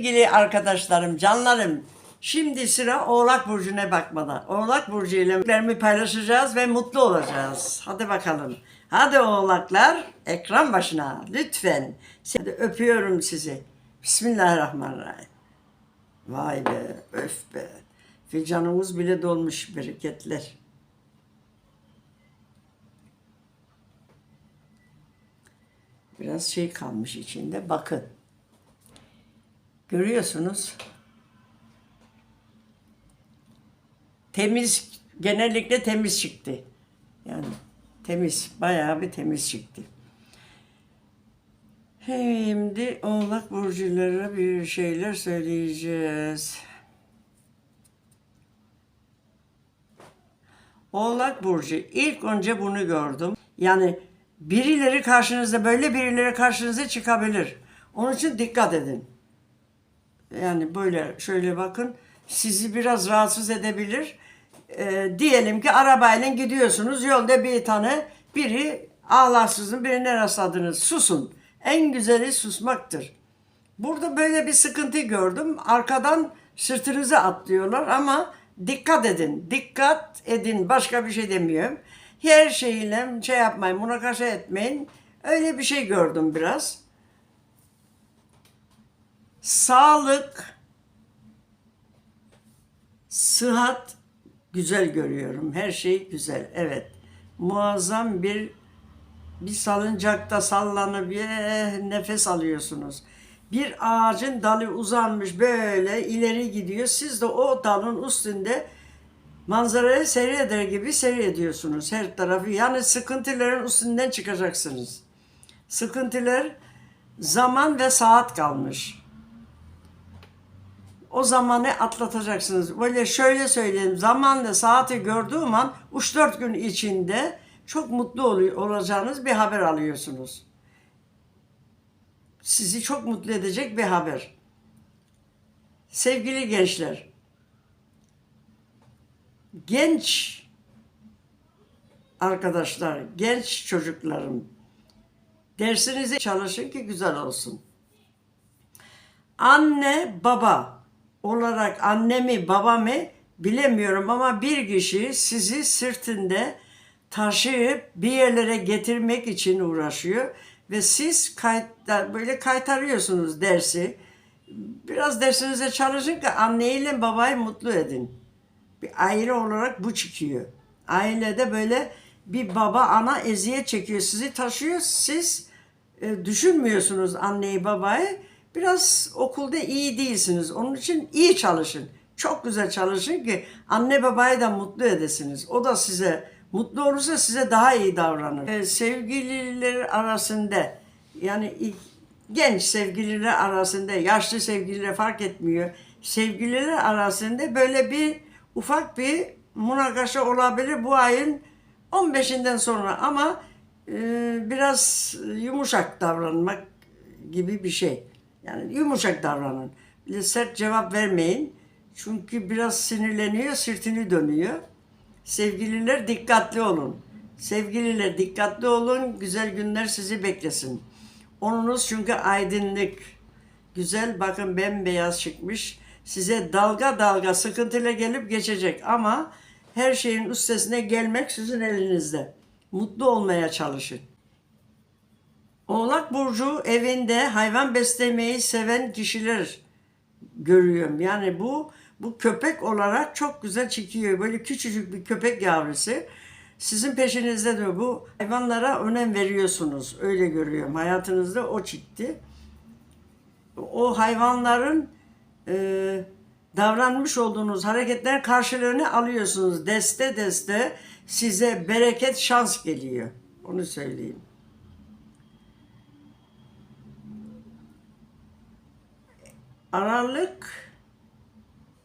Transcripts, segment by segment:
Sevgili arkadaşlarım, canlarım. Şimdi sıra Oğlak Burcu'na bakmada. Oğlak Burcu ile paylaşacağız ve mutlu olacağız. Hadi bakalım. Hadi oğlaklar ekran başına lütfen. Hadi öpüyorum sizi. Bismillahirrahmanirrahim. Vay be, öf be. Fincanımız bile dolmuş bereketler. Biraz şey kalmış içinde. Bakın. Görüyorsunuz. Temiz, genellikle temiz çıktı. Yani temiz, bayağı bir temiz çıktı. Şimdi Oğlak Burculara bir şeyler söyleyeceğiz. Oğlak Burcu. ilk önce bunu gördüm. Yani birileri karşınızda böyle birileri karşınıza çıkabilir. Onun için dikkat edin. Yani böyle şöyle bakın sizi biraz rahatsız edebilir. Ee, diyelim ki arabayla gidiyorsunuz yolda bir tane biri ağlaksızın birine rastladınız. Susun. En güzeli susmaktır. Burada böyle bir sıkıntı gördüm. Arkadan sırtınıza atlıyorlar ama dikkat edin. Dikkat edin. Başka bir şey demiyorum. Her şeyle şey yapmayın, münakaşa etmeyin. Öyle bir şey gördüm biraz. Sağlık, sıhhat güzel görüyorum. Her şey güzel. Evet. Muazzam bir bir salıncakta sallanıp eh, nefes alıyorsunuz. Bir ağacın dalı uzanmış böyle ileri gidiyor. Siz de o dalın üstünde manzarayı seyreder gibi seyrediyorsunuz her tarafı. Yani sıkıntıların üstünden çıkacaksınız. Sıkıntılar zaman ve saat kalmış. O zamanı atlatacaksınız. Böyle şöyle söyleyeyim. Zamanla saati gördüğüm an 3-4 gün içinde çok mutlu olacağınız bir haber alıyorsunuz. Sizi çok mutlu edecek bir haber. Sevgili gençler, genç arkadaşlar, genç çocuklarım, dersinize çalışın ki güzel olsun. Anne, baba olarak annemi, babamı bilemiyorum ama bir kişi sizi sırtında taşıyıp bir yerlere getirmek için uğraşıyor ve siz kayıtlar böyle kaytarıyorsunuz dersi. Biraz dersinize çalışın ki anneyle babayı mutlu edin. Bir aile olarak bu çıkıyor. Ailede böyle bir baba ana eziyet çekiyor. Sizi taşıyor. Siz e, düşünmüyorsunuz anneyi babayı. Biraz okulda iyi değilsiniz. Onun için iyi çalışın. Çok güzel çalışın ki anne babayı da mutlu edesiniz. O da size mutlu olursa size daha iyi davranır. E, sevgililer arasında yani genç sevgililer arasında, yaşlı sevgililer fark etmiyor. Sevgililer arasında böyle bir ufak bir münakaşa olabilir bu ayın 15'inden sonra ama e, biraz yumuşak davranmak gibi bir şey. Yani yumuşak davranın. Sert cevap vermeyin. Çünkü biraz sinirleniyor, sırtını dönüyor. Sevgililer dikkatli olun. Sevgililer dikkatli olun. Güzel günler sizi beklesin. Onunuz çünkü aydınlık. Güzel bakın bembeyaz çıkmış. Size dalga dalga sıkıntıyla gelip geçecek ama her şeyin üstesine gelmek sizin elinizde. Mutlu olmaya çalışın. Oğlak Burcu evinde hayvan beslemeyi seven kişiler görüyorum. Yani bu bu köpek olarak çok güzel çıkıyor. Böyle küçücük bir köpek yavrusu. Sizin peşinizde de bu hayvanlara önem veriyorsunuz. Öyle görüyorum. Hayatınızda o çıktı. O hayvanların e, davranmış olduğunuz hareketler karşılığını alıyorsunuz. Deste deste size bereket, şans geliyor. Onu söyleyeyim. Aralık,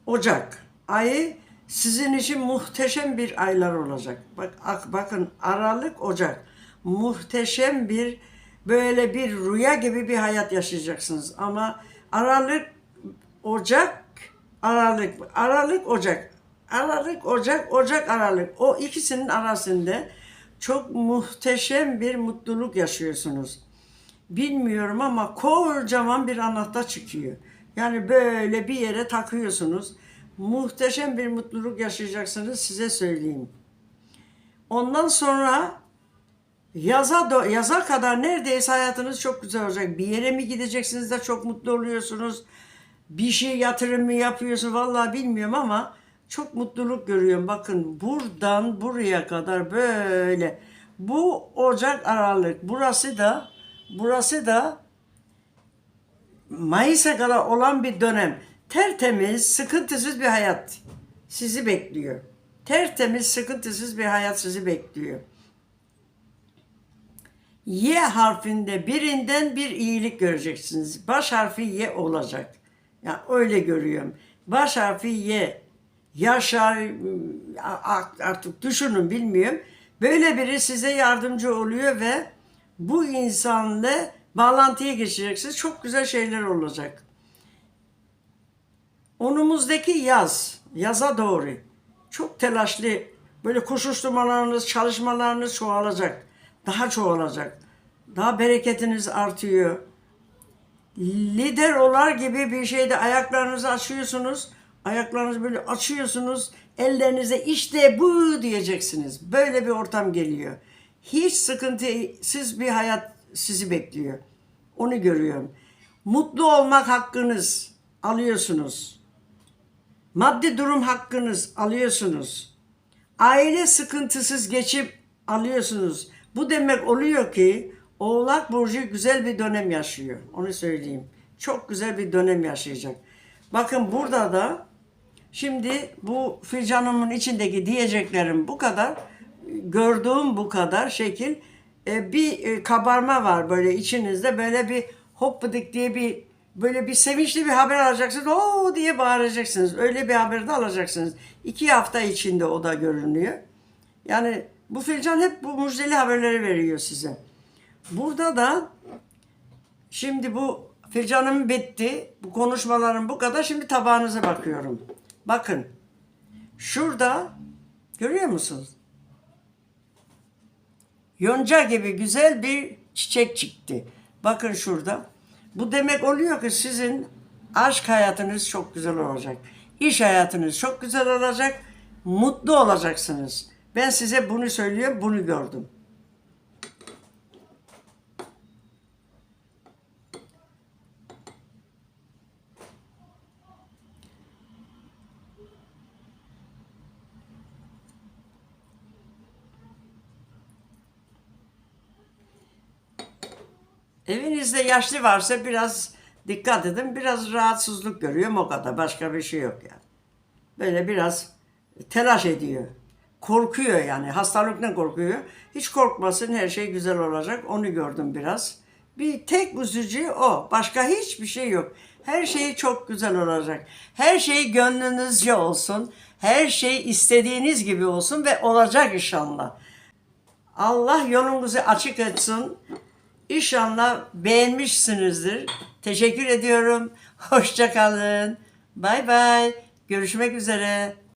Ocak ayı sizin için muhteşem bir aylar olacak. Bak ak- bakın Aralık, Ocak muhteşem bir böyle bir rüya gibi bir hayat yaşayacaksınız. Ama Aralık, Ocak, Aralık, Aralık, Ocak, Aralık, Ocak, Ocak, Aralık. O ikisinin arasında çok muhteşem bir mutluluk yaşıyorsunuz. Bilmiyorum ama kocaman bir anahtar çıkıyor. Yani böyle bir yere takıyorsunuz. Muhteşem bir mutluluk yaşayacaksınız size söyleyeyim. Ondan sonra yaza yaza kadar neredeyse hayatınız çok güzel olacak. Bir yere mi gideceksiniz de çok mutlu oluyorsunuz. Bir şey yatırım mı yapıyorsun vallahi bilmiyorum ama çok mutluluk görüyorum. Bakın buradan buraya kadar böyle bu Ocak Aralık burası da burası da Mayıs'a kadar olan bir dönem. Tertemiz, sıkıntısız bir hayat sizi bekliyor. Tertemiz, sıkıntısız bir hayat sizi bekliyor. Y harfinde birinden bir iyilik göreceksiniz. Baş harfi Y olacak. Ya öyle görüyorum. Baş harfi Y. Yaşar artık düşünün bilmiyorum. Böyle biri size yardımcı oluyor ve bu insanla bağlantıya geçeceksiniz. Çok güzel şeyler olacak. Onumuzdaki yaz, yaza doğru çok telaşlı böyle koşuşturmalarınız, çalışmalarınız çoğalacak. Daha çoğalacak. Daha bereketiniz artıyor. Lider olar gibi bir şeyde ayaklarınızı açıyorsunuz. Ayaklarınızı böyle açıyorsunuz. Ellerinize işte bu diyeceksiniz. Böyle bir ortam geliyor. Hiç sıkıntısız bir hayat sizi bekliyor. Onu görüyorum. Mutlu olmak hakkınız alıyorsunuz. Maddi durum hakkınız alıyorsunuz. Aile sıkıntısız geçip alıyorsunuz. Bu demek oluyor ki Oğlak Burcu güzel bir dönem yaşıyor. Onu söyleyeyim. Çok güzel bir dönem yaşayacak. Bakın burada da şimdi bu fincanımın içindeki diyeceklerim bu kadar. Gördüğüm bu kadar şekil. E, bir e, kabarma var böyle içinizde. Böyle bir hoppadık diye bir böyle bir sevinçli bir haber alacaksınız. Oo diye bağıracaksınız. Öyle bir haber de alacaksınız. İki hafta içinde o da görünüyor. Yani bu fincan hep bu müjdeli haberleri veriyor size. Burada da şimdi bu fincanım bitti. Bu konuşmalarım bu kadar. Şimdi tabağınıza bakıyorum. Bakın. Şurada görüyor musunuz? Yonca gibi güzel bir çiçek çıktı. Bakın şurada. Bu demek oluyor ki sizin aşk hayatınız çok güzel olacak. İş hayatınız çok güzel olacak. Mutlu olacaksınız. Ben size bunu söylüyorum, bunu gördüm. Evinizde yaşlı varsa biraz dikkat edin. Biraz rahatsızlık görüyorum o kadar. Başka bir şey yok yani. Böyle biraz telaş ediyor. Korkuyor yani. Hastalıktan korkuyor. Hiç korkmasın her şey güzel olacak. Onu gördüm biraz. Bir tek üzücü o. Başka hiçbir şey yok. Her şey çok güzel olacak. Her şey gönlünüzce olsun. Her şey istediğiniz gibi olsun ve olacak inşallah. Allah yolunuzu açık etsin. İnşallah beğenmişsinizdir. Teşekkür ediyorum. Hoşça kalın. Bay bay. Görüşmek üzere.